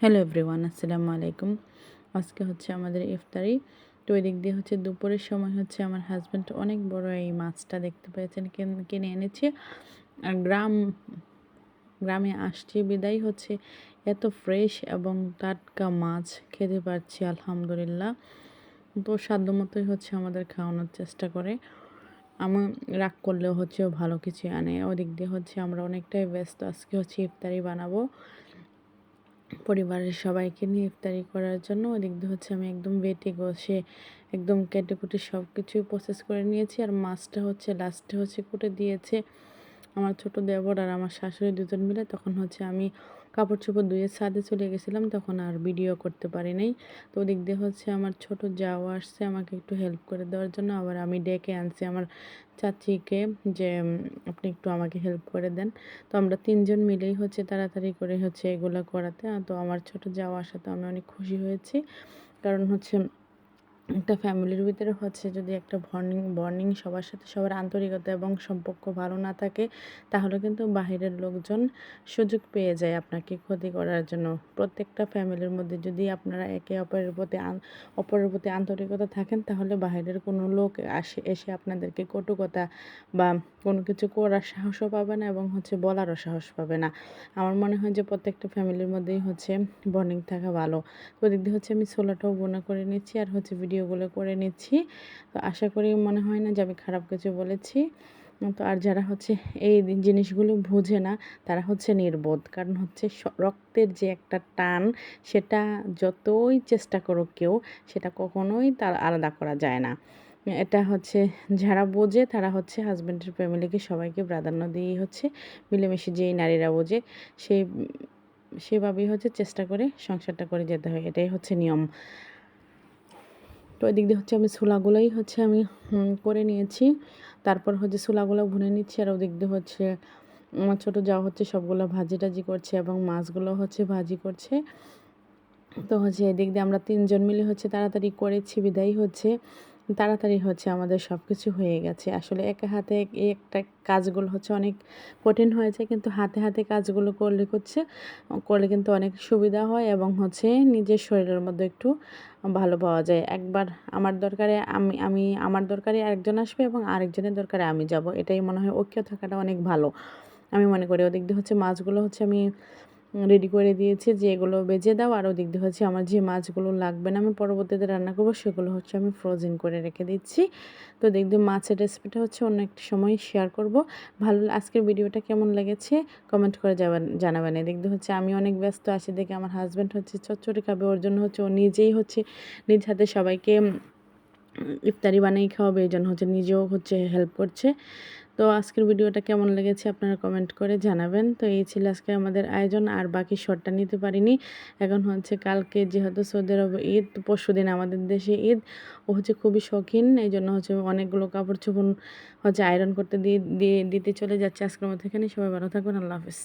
Hello everyone, আসসালামু আলাইকুম। আজকে হচ্ছে আমাদের ইফতারি। তো ওই দিক দিয়ে হচ্ছে দুপুরের সময় হচ্ছে আমার হাজব্যান্ড অনেক বড় এই মাছটা দেখতে পেয়েছেন, কিন- এনেছে। আর গ্রাম, গ্রামে আসছি, বিদায় হচ্ছে। এত ফ্রেশ এবং টাটকা মাছ খেতে পারছি, আলহামদুলিল্লাহ। তো সাধ্য মতোই হচ্ছে আমাদের খাওয়ানোর চেষ্টা করে। আমার রাগ করলেও হচ্ছে ভালো কিছু আনে। ওদিক দিয়ে হচ্ছে আমরা অনেকটাই ব্যস্ত। আজকে হচ্ছে ইফতারি বানাবো। পরিবারের সবাইকে নিয়ে ইফতারি করার জন্য। ওদিক দিয়ে হচ্ছে আমি একদম বেটে বসে একদম কেটে কুটে সব কিছুই প্রসেস করে নিয়েছি। আর মাছটা হচ্ছে লাস্টে হচ্ছে কুটে দিয়েছে আমার ছোট দেবর আর আমার শাশুড়ি দুজন মিলে। তখন হচ্ছে আমি কাপড় চোপড় ধুয়ে ছাদে চলে গেছিলাম, তখন আর ভিডিও করতে পারি নাই। তো ওদিক দিয়ে হচ্ছে আমার ছোট যাও আসছে, আমাকে একটু হেল্প করে দেওয়ার জন্য। আবার আমি ডেকে আনছি আমার চাচিকে যে আপনি একটু আমাকে হেল্প করে দেন। তো আমরা তিনজন মিলেই হচ্ছে তাড়াতাড়ি করে হচ্ছে এগুলো করাতে। তো আমার ছোট যাওয়া আসাতে আমি অনেক খুশি হয়েছি। কারণ হচ্ছে একটা ফ্যামিলির ভিতরে হচ্ছে যদি একটা বর্নিং বর্নিং সবার সাথে সবার আন্তরিকতা এবং সম্পর্ক ভালো না থাকে, তাহলে কিন্তু বাহিরের লোকজন সুযোগ পেয়ে যায় আপনাকে ক্ষতি করার জন্য। প্রত্যেকটা ফ্যামিলির মধ্যে যদি আপনারা একে অপরের প্রতি অপরের প্রতি আন্তরিকতা থাকেন, তাহলে বাহিরের কোনো লোক আসে, এসে আপনাদেরকে কটুকতা বা কোনো কিছু করার সাহসও পাবে না এবং হচ্ছে বলারও সাহস পাবে না। আমার মনে হয় যে প্রত্যেকটা ফ্যামিলির মধ্যেই হচ্ছে বর্নিং থাকা ভালো। তো দিয়ে হচ্ছে আমি ছোলাটাও বোনা করে নিচ্ছি আর হচ্ছে ভিডিওগুলো করে নিচ্ছি। তো আশা করি মনে হয় না যে আমি খারাপ কিছু বলেছি। তো আর যারা হচ্ছে এই জিনিসগুলো বোঝে না, তারা হচ্ছে নির্বোধ। কারণ হচ্ছে রক্তের যে একটা টান, সেটা যতই চেষ্টা করুক কেউ, সেটা কখনোই তার আলাদা করা যায় না। এটা হচ্ছে যারা বোঝে, তারা হচ্ছে হাজব্যান্ডের ফ্যামিলিকে সবাইকে প্রাধান্য দিয়েই হচ্ছে মিলেমিশে যেই নারীরা বোঝে সেই সেভাবেই হচ্ছে চেষ্টা করে সংসারটা করে যেতে হয়। এটাই হচ্ছে নিয়ম। তো এদিক দিয়ে হচ্ছে আমি ছোলাগুলোই হচ্ছে আমি করে নিয়েছি। তারপর হচ্ছে ছোলাগুলো ভুনে নিচ্ছি আর ওদিক দিয়ে হচ্ছে আমার ছোটো যা হচ্ছে সবগুলো ভাজি টাজি করছে এবং মাছগুলো হচ্ছে ভাজি করছে। তো হচ্ছে এদিক দিয়ে আমরা তিনজন মিলে হচ্ছে তাড়াতাড়ি করেছি, বিদায় হচ্ছে। তাড়াতাড়ি হচ্ছে আমাদের সব কিছু হয়ে গেছে। আসলে একা হাতে একটা কাজগুলো হচ্ছে অনেক কঠিন হয়েছে, কিন্তু হাতে হাতে কাজগুলো করলে হচ্ছে, করলে কিন্তু অনেক সুবিধা হয় এবং হচ্ছে নিজের শরীরের মধ্যে একটু ভালো পাওয়া যায়। একবার আমার দরকারে আমি আমি, আমার দরকারে আরেকজন আসবে এবং আরেকজনের দরকারে আমি যাব। এটাই মনে হয় ঐক্য থাকাটা অনেক ভালো। আমি মনে করি ওদিক দিয়ে হচ্ছে মাছগুলো হচ্ছে আমি রেডি করে দিয়েছি যে এগুলো বেজে দাও। আর ওদিক দিয়ে হচ্ছে আমার যে মাছগুলো লাগবে না, আমি পরবর্তীতে রান্না করব, সেগুলো হচ্ছে আমি ফ্রোজেন করে রেখে দিচ্ছি। তো দেখ দিয়ে মাছের রেসিপিটা হচ্ছে অন্য একটা সময় শেয়ার করব। ভালো আজকের ভিডিওটা কেমন লেগেছে কমেন্ট করে যাবেন, জানাবেন। এদিক দিয়ে হচ্ছে আমি অনেক ব্যস্ত আছি, দেখে আমার হাজব্যান্ড হচ্ছে চচ্চড়ি খাবে, ওর জন্য হচ্ছে ও নিজেই হচ্ছে নিজ হাতে সবাইকে ইফতারি বানিয়ে খাওয়াবে, এই জন্য হচ্ছে নিজেও হচ্ছে হেল্প করছে। তো আজকের ভিডিওটা কেমন লেগেছে আপনারা কমেন্ট করে জানাবেন। তো এই ছিল আজকে আমাদের আয়োজন, আর বাকি শটটা নিতে পারিনি। এখন হচ্ছে কালকে যেহেতু সৌদি আরব ঈদ পরশু দিন আমাদের দেশে ঈদ। ও হচ্ছে খুবই শৌখিন, এই জন্য হচ্ছে অনেকগুলো কাপড় চোপড় হচ্ছে আয়রন করতে দিয়ে দিয়ে দিতে চলে যাচ্ছে। আজকের মধ্যে এখানে সবাই ভালো থাকবেন, আল্লাহ হাফিজ।